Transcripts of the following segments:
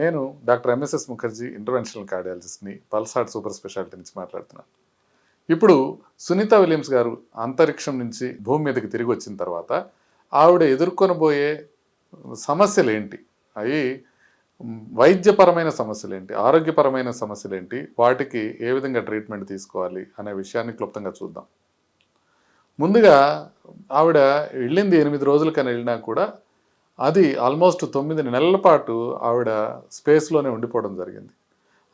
నేను doctor MSS Mukherjee interventional కార్డియాలజిస్ట్ని పల్సాడ్ సూపర్ స్పెషాలిటీ నుంచి మాట్లాడుతున్నాను. ఇప్పుడు సునీత విలియమ్స్ గారు అంతరిక్షం నుంచి భూమి మీదకి తిరిగి వచ్చిన తర్వాత ఆవిడ ఎదుర్కొనబోయే సమస్యలు ఏంటి అవి వైద్యపరమైన సమస్యలు ఏంటి ఆరోగ్యపరమైన సమస్యలు ఏంటి వాటికి ఏ విధంగా ట్రీట్మెంట్ తీసుకోవాలి అనే విషయాన్ని క్లుప్తంగా చూద్దాం. ముందుగా ఆవిడ వెళ్ళింది ఎనిమిది రోజులకని వెళ్ళినా కూడా అది ఆల్మోస్ట్ తొమ్మిది నెలల పాటు ఆవిడ స్పేస్లోనే ఉండిపోవడం జరిగింది.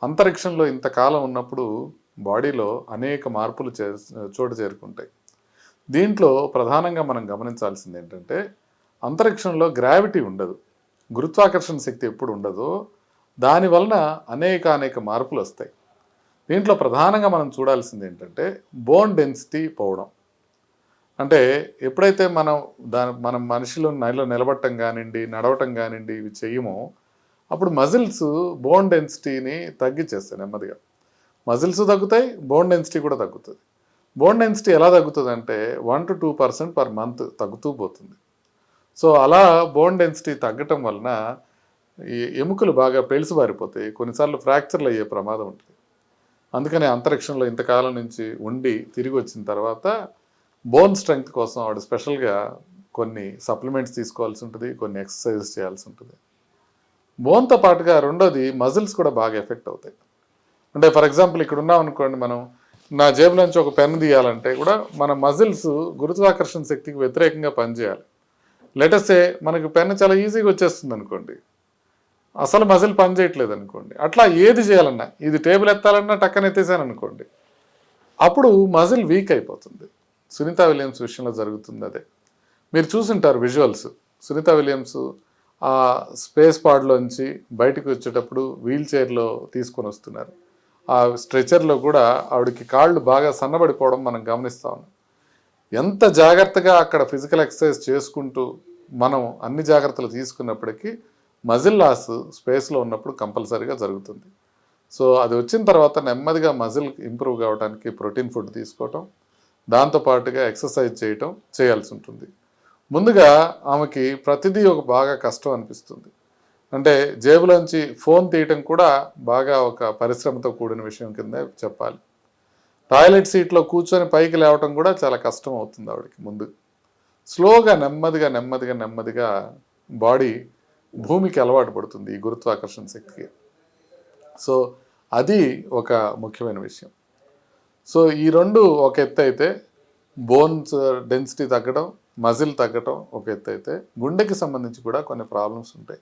అంతరిక్షంలో ఇంతకాలం ఉన్నప్పుడు బాడీలో అనేక మార్పులు చే చోటు చేరుకుంటాయి. దీంట్లో ప్రధానంగా మనం గమనించాల్సింది ఏంటంటే అంతరిక్షంలో గ్రావిటీ ఉండదు. గురుత్వాకర్షణ శక్తి ఎప్పుడు ఉండదో దాని వలన అనేక అనేక మార్పులు వస్తాయి. దీంట్లో ప్రధానంగా మనం చూడాల్సింది ఏంటంటే బోన్ డెన్సిటీ పోవడం. అంటే ఎప్పుడైతే మనం దాని మనం మనిషిలో నెల నిలబడటం కానివ్వండి నడవటం కానివ్వండి ఇవి చెయ్యమో అప్పుడు మజిల్స్ బోన్ డెన్సిటీని తగ్గించేస్తాయి నెమ్మదిగా. మజిల్స్ తగ్గుతాయి బోన్ డెన్సిటీ కూడా తగ్గుతుంది. బోన్ డెన్సిటీ ఎలా తగ్గుతుంది అంటే one to two percent per month తగ్గుతూ పోతుంది. సో అలా బోన్ డెన్సిటీ తగ్గటం వలన ఈ ఎముకలు బాగా పెల్సుబారిపోతాయి కొన్నిసార్లు ఫ్రాక్చర్లు అయ్యే ప్రమాదం ఉంటుంది. అందుకని అంతరిక్షంలో ఇంతకాలం నుంచి ఉండి తిరిగి వచ్చిన తర్వాత బోన్ స్ట్రెంగ్త్ కోసం ఆవిడ స్పెషల్గా కొన్ని సప్లిమెంట్స్ తీసుకోవాల్సి ఉంటుంది కొన్ని ఎక్సర్సైజెస్ చేయాల్సి ఉంటుంది. బోన్తో పాటుగా రెండోది మజిల్స్ కూడా బాగా ఎఫెక్ట్ అవుతాయి. అంటే ఫర్ ఎగ్జాంపుల్ ఇక్కడ ఉన్నాం అనుకోండి మనం నా జేబులోంచి ఒక పెన్ తీయాలంటే కూడా మన మజిల్స్ గురుత్వాకర్షణ శక్తికి వ్యతిరేకంగా పనిచేయాలి. లెటసే మనకి పెన్ చాలా ఈజీగా వచ్చేస్తుంది అనుకోండి. అసలు మజిల్ పని చేయట్లేదు అనుకోండి. అట్లా ఏది చేయాలన్నా ఇది టేబుల్ ఎత్తాలన్నా టక్కన ఎత్తేసాను అనుకోండి. అప్పుడు మజిల్ వీక్ అయిపోతుంది. సునీత విలియమ్స్ విషయంలో జరుగుతుంది అదే. మీరు చూసుంటారు విజువల్స్. సునీత విలియమ్స్ ఆ స్పేస్ పాడ్లోంచి బయటకు వచ్చేటప్పుడు వీల్ చైర్లో తీసుకొని వస్తున్నారు. ఆ స్ట్రెచర్లో కూడా ఆవిడకి కాళ్ళు బాగా సన్నబడిపోవడం మనం గమనిస్తా ఉన్నాం. ఎంత జాగ్రత్తగా అక్కడ ఫిజికల్ ఎక్సర్సైజ్ చేసుకుంటూ మనం అన్ని జాగ్రత్తలు తీసుకున్నప్పటికీ మజిల్ లాస్ స్పేస్లో ఉన్నప్పుడు కంపల్సరీగా జరుగుతుంది. సో అది వచ్చిన తర్వాత నెమ్మదిగా మజిల్ ఇంప్రూవ్ కావడానికి ప్రోటీన్ ఫుడ్ తీసుకోవటం దాంతోపాటుగా ఎక్సర్సైజ్ చేయటం చేయాల్సి ఉంటుంది. ముందుగా ఆమెకి ప్రతిదీ ఒక బాగా కష్టం అనిపిస్తుంది. అంటే జేబులోంచి ఫోన్ తీయటం కూడా బాగా ఒక పరిశ్రమతో కూడిన విషయం కింద చెప్పాలి. టాయిలెట్ సీట్లో కూర్చొని పైకి లేవటం కూడా చాలా కష్టం అవుతుంది ఆవిడకి ముందు. స్లోగా నెమ్మదిగా నెమ్మదిగా నెమ్మదిగా బాడీ భూమికి అలవాటు పడుతుంది ఈ గురుత్వాకర్షణ శక్తికి. సో అది ఒక ముఖ్యమైన విషయం. సో ఈ రెండు ఒక ఎత్తు అయితే బోన్స్ డెన్సిటీ తగ్గడం మజిల్ తగ్గడం ఒక ఎత్తు అయితే గుండెకి సంబంధించి కూడా కొన్ని ప్రాబ్లమ్స్ ఉంటాయి.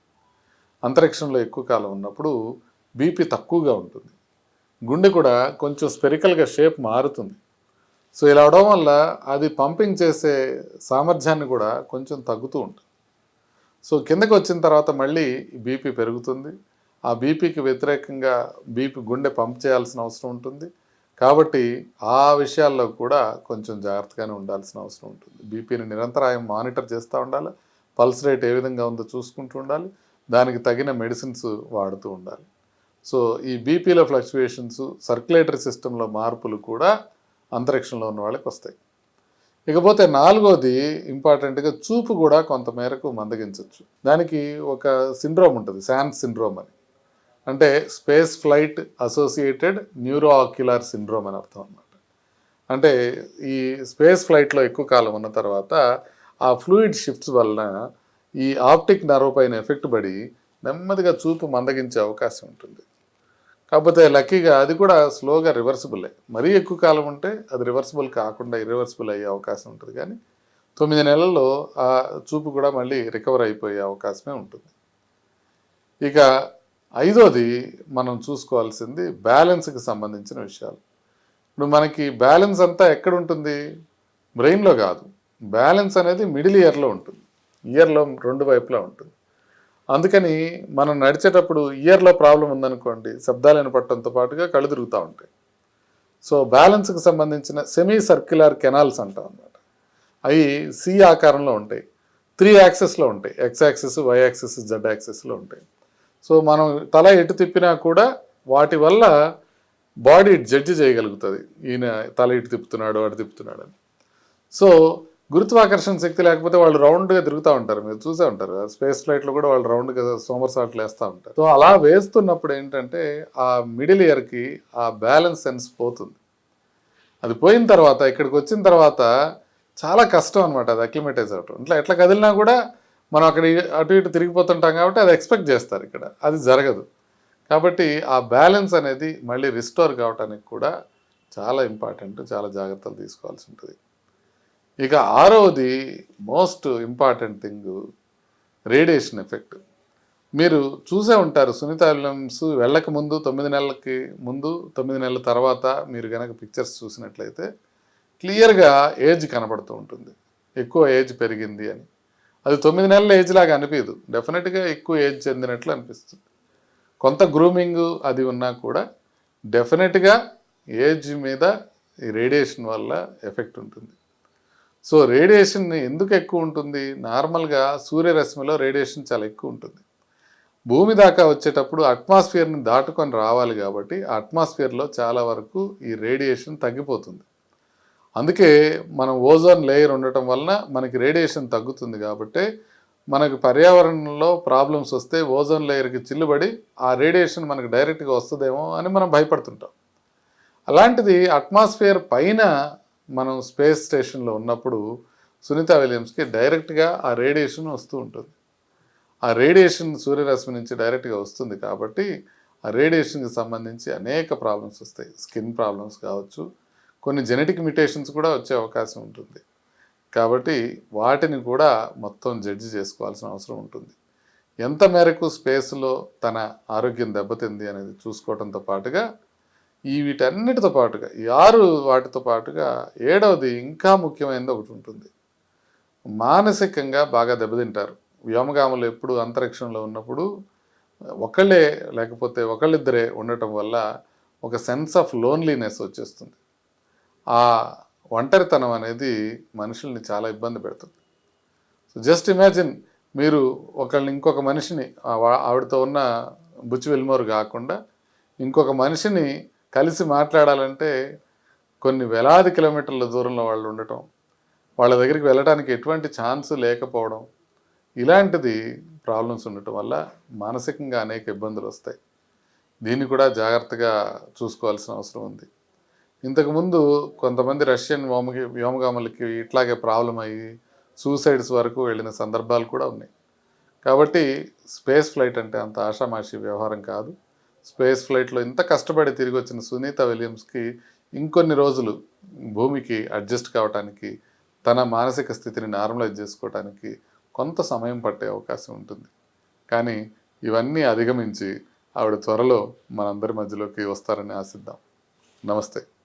అంతరిక్షంలో ఎక్కువ కాలం ఉన్నప్పుడు బీపీ తక్కువగా ఉంటుంది. గుండె కూడా కొంచెం స్పెరికల్గా షేప్ మారుతుంది. సో ఇలా అవడం వల్ల అది పంపింగ్ చేసే సామర్థ్యాన్ని కూడా కొంచెం తగ్గుతూ ఉంటుంది. సో కిందకి వచ్చిన తర్వాత మళ్ళీ బీపీ పెరుగుతుంది. ఆ బీపీకి వ్యతిరేకంగా బీపీ గుండె పంప్ చేయాల్సిన అవసరం ఉంటుంది. కాబట్టి ఆ విషయాల్లో కూడా కొంచెం జాగ్రత్తగానే ఉండాల్సిన అవసరం ఉంటుంది. బీపీని నిరంతరాయం మానిటర్ చేస్తూ ఉండాలి. పల్స్ రేట్ ఏ విధంగా ఉందో చూసుకుంటూ ఉండాలి. దానికి తగిన మెడిసిన్స్ వాడుతూ ఉండాలి. సో ఈ బీపీలో ఫ్లక్చువేషన్స్ సర్క్యులేటరీ సిస్టంలో మార్పులు కూడా అంతరిక్షంలో ఉన్న వాళ్ళకి వస్తాయి. ఇకపోతే నాలుగోది ఇంపార్టెంట్గా చూపు కూడా కొంతమేరకు మందగించవచ్చు దానికి ఒక సిండ్రోమ్ ఉంటుంది శాన్స్ సిండ్రోమ్ అని. అంటే space flight associated neuro ocular syndrome అని అర్థం అనమాట అంటే ఈ స్పేస్ ఫ్లైట్లో ఎక్కువ కాలం ఉన్న తర్వాత ఆ ఫ్లూయిడ్ షిఫ్ట్స్ వలన ఈ ఆప్టిక్ నర్వ్ పైన ఎఫెక్ట్ పడి నెమ్మదిగా చూపు మందగించే అవకాశం ఉంటుంది. కాకపోతే లక్కీగా అది కూడా స్లోగా రివర్సిబులే. మరీ ఎక్కువ కాలం ఉంటే అది రివర్సిబుల్ కాకుండా ఇరివర్సిబుల్ అయ్యే అవకాశం ఉంటుంది కానీ తొమ్మిది నెలల్లో ఆ చూపు కూడా మళ్ళీ రికవర్ అయిపోయే అవకాశమే ఉంటుంది. ఇక ఐదోది మనం చూసుకోవాల్సింది బ్యాలెన్స్కి సంబంధించిన విషయాలు. ఇప్పుడు మనకి బ్యాలెన్స్ అంతా ఎక్కడ ఉంటుంది బ్రెయిన్లో కాదు. బ్యాలెన్స్ అనేది మిడిల్ ఇయర్లో ఉంటుంది. ఇయర్లో రెండు వైపులా ఉంటుంది. అందుకని మనం నడిచేటప్పుడు ఇయర్లో ప్రాబ్లం ఉందనుకోండి శబ్దాలు వినపడటంతో పాటుగా కళ్ళు తిరుగుతూ ఉంటాయి. సో బ్యాలెన్స్కి సంబంధించిన సెమీ సర్క్యులర్ కెనాల్స్ అంటాం అన్నమాట. అవి సి ఆకారంలో ఉంటాయి. త్రీ యాక్సెస్లో ఉంటాయి. X axis Y axis Z యాక్సెస్లో ఉంటాయి. సో మనం తల ఎటు తిప్పినా కూడా వాటి వల్ల బాడీ జడ్జి చేయగలుగుతుంది. ఈయన తల ఇటు తిప్పుతున్నాడు అటు తిప్పుతున్నాడు అని. సో గురుత్వాకర్షణ శక్తి లేకపోతే వాళ్ళు రౌండ్గా తిరుగుతూ ఉంటారు. మీరు చూసే ఉంటారు. స్పేస్ ఫ్లైట్లో కూడా వాళ్ళు రౌండ్గా సోమర్ సాట్లు వేస్తూ ఉంటారు. సో అలా వేస్తున్నప్పుడు ఏంటంటే ఆ మిడిల్ ఇయర్కి ఆ బ్యాలెన్స్ సెన్స్ పోతుంది. అది పోయిన తర్వాత ఇక్కడికి వచ్చిన తర్వాత చాలా కష్టం అనమాట అది అక్లిమేటైజ్ అవటం. ఇట్లా ఎట్లా కదిలినా కూడా మనం అక్కడ అటు ఇటు తిరిగిపోతుంటాం కాబట్టి అది ఎక్స్పెక్ట్ చేస్తారు ఇక్కడ. అది జరగదు. కాబట్టి ఆ బ్యాలెన్స్ అనేది మళ్ళీ రిస్టోర్ కావటానికి కూడా చాలా ఇంపార్టెంట్ చాలా జాగ్రత్తలు తీసుకోవాల్సి ఉంటుంది. ఇక ఆరవది most important thing radiation effect. మీరు చూసే ఉంటారు సునీత విలియమ్స్ వెళ్ళక ముందు తొమ్మిది నెలలకి ముందు తొమ్మిది నెలల తర్వాత మీరు కనుక పిక్చర్స్ చూసినట్లయితే క్లియర్గా ఏజ్ కనబడుతూ ఉంటుంది. ఎక్కువ ఏజ్ పెరిగింది అని. అది తొమ్మిది నెలల ఏజ్ లాగా అనిపించదు డెఫినెట్గా ఎక్కువ ఏజ్ చెందినట్లు అనిపిస్తుంది. కొంత గ్రూమింగ్ అది ఉన్నా కూడా డెఫినెట్గా ఏజ్ మీద ఈ రేడియేషన్ వల్ల ఎఫెక్ట్ ఉంటుంది. సో రేడియేషన్ ఎందుకు ఎక్కువ ఉంటుంది? నార్మల్గా సూర్యరశ్మిలో రేడియేషన్ చాలా ఎక్కువ ఉంటుంది. భూమి దాకా వచ్చేటప్పుడు అట్మాస్ఫియర్ని దాటుకొని రావాలి కాబట్టి అట్మాస్ఫియర్లో చాలా వరకు ఈ రేడియేషన్ తగ్గిపోతుంది. అందుకే మనం ఓజోన్ లేయర్ ఉండటం వలన మనకి రేడియేషన్ తగ్గుతుంది కాబట్టి మనకు పర్యావరణంలో ప్రాబ్లమ్స్ వస్తే ఓజోన్ లేయర్కి చిల్లుబడి ఆ రేడియేషన్ మనకు డైరెక్ట్గా వస్తుందేమో అని మనం భయపడుతుంటాం. అలాంటిది అట్మాస్ఫియర్ పైన మనం స్పేస్ స్టేషన్లో ఉన్నప్పుడు సునీత విలియమ్స్కి డైరెక్ట్గా ఆ రేడియేషన్ వస్తూ ఉంటుంది. ఆ రేడియేషన్ సూర్యరశ్మి నుంచి డైరెక్ట్గా వస్తుంది కాబట్టి ఆ రేడియేషన్కి సంబంధించి అనేక ప్రాబ్లమ్స్ వస్తాయి. స్కిన్ ప్రాబ్లమ్స్ కావచ్చు కొన్ని జెనెటిక్ మ్యుటేషన్స్ కూడా వచ్చే అవకాశం ఉంటుంది. కాబట్టి వాటిని కూడా మొత్తం జడ్జి చేసుకోవాల్సిన అవసరం ఉంటుంది. ఎంత మేరకు స్పేస్లో తన ఆరోగ్యం దెబ్బతింది అనేది చూసుకోవడంతో పాటుగా ఈ వీటన్నిటితో పాటుగా ఈ ఆరు వాటితో పాటుగా ఏడవది ఇంకా ముఖ్యమైనది ఒకటి ఉంటుంది. మానసికంగా బాగా దెబ్బతింటారు. వ్యోమగాములు ఎప్పుడు అంతరిక్షంలో ఉన్నప్పుడు ఒకళ్ళే లేకపోతే ఒకళ్ళిద్దరే ఉండటం వల్ల ఒక సెన్స్ ఆఫ్ లోన్లీనెస్ వచ్చేస్తుంది. ఆ ఒంటరితనం అనేది మనుషుల్ని చాలా ఇబ్బంది పెడుతుంది. సో జస్ట్ ఇమాజిన్ మీరు ఒకళ్ళని ఇంకొక మనిషిని ఆవిడతో ఉన్న బుచ్చి వెల్మోరు కాకుండా ఇంకొక మనిషిని కలిసి మాట్లాడాలంటే కొన్ని వేలాది కిలోమీటర్ల దూరంలో వాళ్ళు ఉండటం వాళ్ళ దగ్గరికి వెళ్ళడానికి ఎటువంటి ఛాన్స్ లేకపోవడం ఇలాంటిది ప్రాబ్లమ్స్ ఉండటం వల్ల మానసికంగా అనేక ఇబ్బందులు వస్తాయి. దీన్ని కూడా జాగ్రత్తగా చూసుకోవాల్సిన అవసరం ఉంది. ఇంతకుముందు కొంతమంది రష్యన్ వ్యోమగి వ్యోమగాములకి ఇట్లాగే ప్రాబ్లం అయ్యి సూసైడ్స్ వరకు వెళ్ళిన సందర్భాలు కూడా ఉన్నాయి. కాబట్టి స్పేస్ ఫ్లైట్ అంటే అంత ఆషామాషి వ్యవహారం కాదు. స్పేస్ ఫ్లైట్లో ఇంత కష్టపడి తిరిగి వచ్చిన సునీత విలియమ్స్కి ఇంకొన్ని రోజులు భూమికి అడ్జస్ట్ కావటానికి తన మానసిక స్థితిని నార్మలైజ్ చేసుకోవటానికి కొంత సమయం పట్టే అవకాశం ఉంటుంది. కానీ ఇవన్నీ అధిగమించి ఆవిడ త్వరలో మనందరి మధ్యలోకి వస్తారని ఆశిద్దాం. నమస్తే.